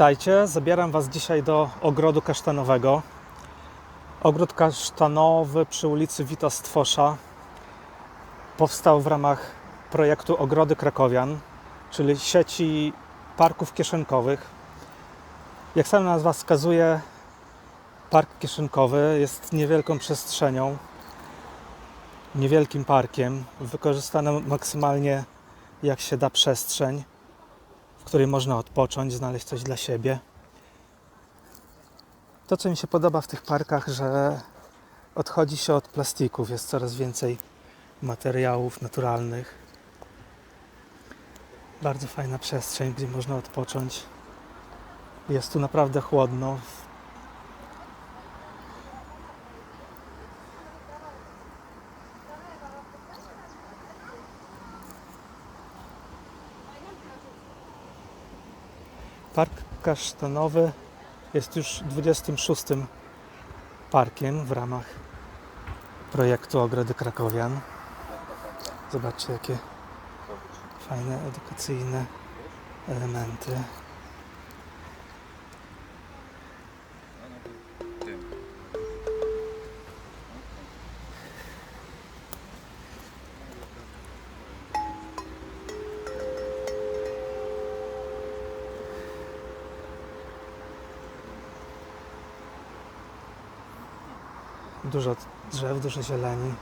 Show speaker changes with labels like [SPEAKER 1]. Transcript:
[SPEAKER 1] Witajcie, zabieram Was dzisiaj do ogrodu kasztanowego. Ogród kasztanowy przy ulicy Wita Stwosza powstał w ramach projektu Ogrody Krakowian, czyli sieci parków kieszonkowych. Jak sama nazwa wskazuje, park kieszonkowy jest niewielką przestrzenią, niewielkim parkiem, wykorzystaną maksymalnie jak się da przestrzeń której można odpocząć, znaleźć coś dla siebie. To, co mi się podoba w tych parkach, że odchodzi się od plastików, jest coraz więcej materiałów naturalnych. Bardzo fajna przestrzeń, gdzie można odpocząć. Jest tu naprawdę chłodno. Park Kasztanowy jest już 26 parkiem w ramach projektu Ogrody Krakowian. Zobaczcie, jakie fajne, edukacyjne elementy. Dużo drzew, dużo zieleni.